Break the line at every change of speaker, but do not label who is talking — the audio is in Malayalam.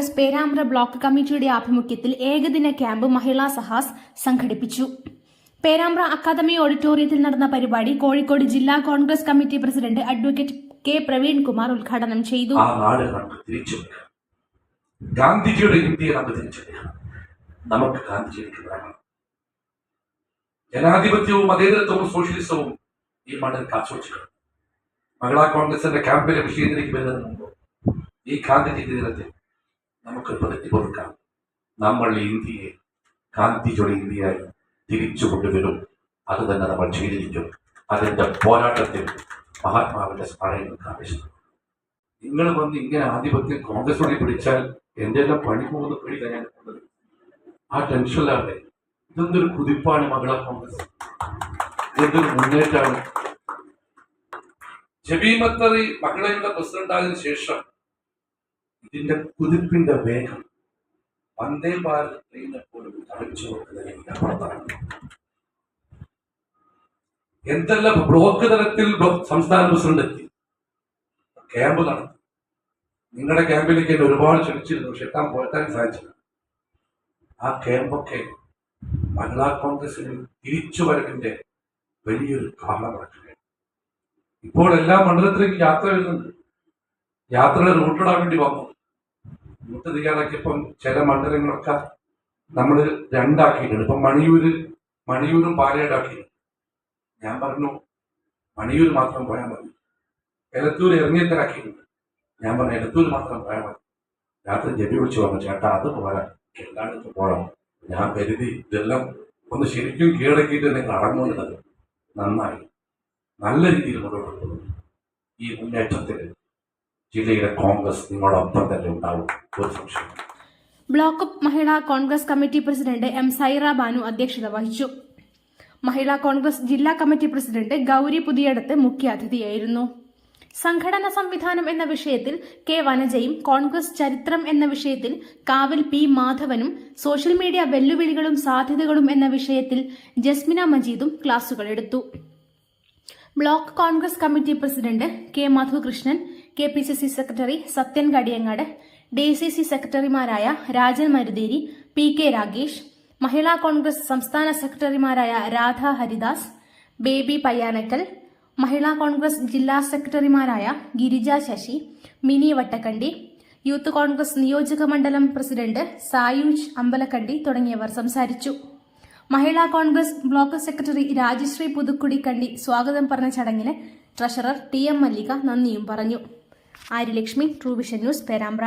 കോൺഗ്രസ് പേരാമ്പ്ര ബ്ലോക്ക് കമ്മിറ്റിയുടെ ആഭിമുഖ്യത്തിൽ ഏകദിന ക്യാമ്പ് മഹിളാ സഹാസ് സംഘടിപ്പിച്ചു. പേരാമ്പ്ര അക്കാദമി ഓഡിറ്റോറിയത്തിൽ നടന്ന പരിപാടി കോഴിക്കോട് ജില്ലാ Congress committee president advocate K Praveenkumar ഉദ്ഘാടനം ചെയ്തു.
ഗാന്ധിജിയുടെ ഇന്ത്യയെ നമുക്ക് നമുക്ക് ഗാന്ധിജിക്ക് വേണം ജനാധിപത്യവും മതേതരത്വവും സോഷ്യലിസവും ഈ മണ്ണിൽ കാച്ചുവെച്ചിട്ടുണ്ട് മഹിളാ കോൺഗ്രസിന്റെ ക്യാമ്പിലെ വിഷയത്തിലേക്ക് മുമ്പ് ഈ ഗാന്ധിജി ദിനത്തിൽ നമുക്ക് പ്രതിജ്ഞ കൊടുക്കാം. നമ്മൾ ഇന്ത്യയെ ഗാന്ധിജിയുടെ ഇന്ത്യയായി തിരിച്ചു കൊണ്ടുവരും അത് തന്നെ നമ്മൾ ചെയ്തിരിക്കും. അതിന്റെ പോരാട്ടത്തിൽ മഹാത്മാവിന്റെ സ്മരണങ്ങൾക്ക് ആവശ്യമാണ്. നിങ്ങൾ വന്ന് ഇങ്ങനെ ആധിപത്യം കോൺഗ്രസോടെ പിടിച്ചാൽ എന്റെ എല്ലാം പണി പോകുന്ന പേടിയില്ല ഞാൻ ആ ടെൻഷനിലാണ് ഇതൊന്നൊരു കുതിപ്പാണ് മകള കോൺഗ്രസ്? ഇതൊരു മുന്നേറ്റമാണ്? ജബീമത്തറി മകളയുടെ പ്രസിഡന്റ് ആയതിനു ശേഷം ഇതിന്റെ കുതിപ്പിന്റെ വേഗം വന്ദേ ഭാരത് ട്രെയിനെ പോലും തളിച്ചു എന്തെല്ലാം ബ്ലോക്ക് തലത്തിൽ സംസ്ഥാന പ്രസിഡന്റ് എത്തി? ക്യാമ്പ് നടത്തി. നിങ്ങളുടെ ക്യാമ്പിലേക്ക് എന്നെ ഒരുപാട് ക്ഷണിച്ചിരുന്നു പക്ഷെ എത്താൻ പോയെത്താൻ സാധിച്ചില്ല. ആ ക്യാമ്പൊക്കെ മഹിളാ കോൺഗ്രസിന് തിരിച്ചു വരവിന്റെ വലിയൊരു കാലമിറക്കുകയാണ് ഇപ്പോൾ എല്ലാ മണ്ഡലത്തിലേക്കും യാത്ര വരുന്നുണ്ട്. യാത്രയുടെ റൂട്ടിടാൻ വേണ്ടി വന്നു. റൂട്ട് തയ്യാറാക്കിയപ്പം ചില മണ്ഡലങ്ങളൊക്കെ നമ്മൾ രണ്ടാക്കിയിട്ടുണ്ട്. ഇപ്പം മണിയൂര് മണിയൂരും പാലയാടാക്കിയിട്ടുണ്ട് ഞാൻ പറഞ്ഞു മണിയൂർ മാത്രം പോയാൽ മതി. എലത്തൂർ ഇറങ്ങിയത്തരാക്കിയിട്ടുണ്ട് ഞാൻ പറഞ്ഞു എലത്തൂർ മാത്രം പോയാൽ മതി. രാത്രി ജപി വിളിച്ചു പറഞ്ഞു ചേട്ടാ അത് പോരാ. എല്ലായിടത്തും പോകണം ഞാൻ കരുതി ഇതെല്ലാം ഒന്ന് ശരിക്കും കീഴടക്കിയിട്ട് നിങ്ങൾ അടങ്ങുന്നത് നന്നായി. നല്ല രീതിയിൽ മുന്നോട്ട് പോകുന്നു ഈ മുന്നേറ്റത്തിൽ ജില്ലയിലെ കോൺഗ്രസ് നിങ്ങളൊപ്പം തന്നെ ഉണ്ടാവും.
Block Mahila Congress committee president M Saira Banu അധ്യക്ഷത വഹിച്ചു. മഹിളാ കോൺഗ്രസ് ജില്ലാ കമ്മിറ്റി പ്രസിഡന്റ് ഗൌരി പുതിയടത്ത് മുഖ്യാതിഥിയായിരുന്നു സംഘടന സംവിധാനം എന്ന വിഷയത്തിൽ കെ വനജയും കോൺഗ്രസ് ചരിത്രം എന്ന വിഷയത്തിൽ കാവൽ പി മാധവനും സോഷ്യൽ മീഡിയ വെല്ലുവിളികളും സാധ്യതകളും എന്ന വിഷയത്തിൽ ജസ്മിന മജീദും ക്ലാസുകൾ എടുത്തു. Block Congress committee president K Madhukrishnan K P C C secretary Sathyan Kadiyangad D C C സെക്രട്ടറിമാരായ രാജൻ മരുതേരി പി കെ രാഗേഷ് മഹിളാ കോൺഗ്രസ് സംസ്ഥാന സെക്രട്ടറിമാരായ രാധ ഹരിദാസ് ബേബി പയ്യാനക്കൽ മഹിളാ കോൺഗ്രസ് ജില്ലാ സെക്രട്ടറിമാരായ ഗിരിജ ശശി മിനി വട്ടക്കണ്ടി യൂത്ത് കോൺഗ്രസ് നിയോജക മണ്ഡലം പ്രസിഡന്റ് സായുജ് അമ്പലക്കണ്ടി തുടങ്ങിയവർ സംസാരിച്ചു. മഹിളാ കോൺഗ്രസ് ബ്ലോക്ക് സെക്രട്ടറി രാജശ്രീ പുതുക്കുടി കണ്ടി സ്വാഗതം പറഞ്ഞ ചടങ്ങിന് ട്രഷറർ ടി എം മല്ലിക നന്ദിയും പറഞ്ഞു. Aryalakshmi TrueVision news Perambra.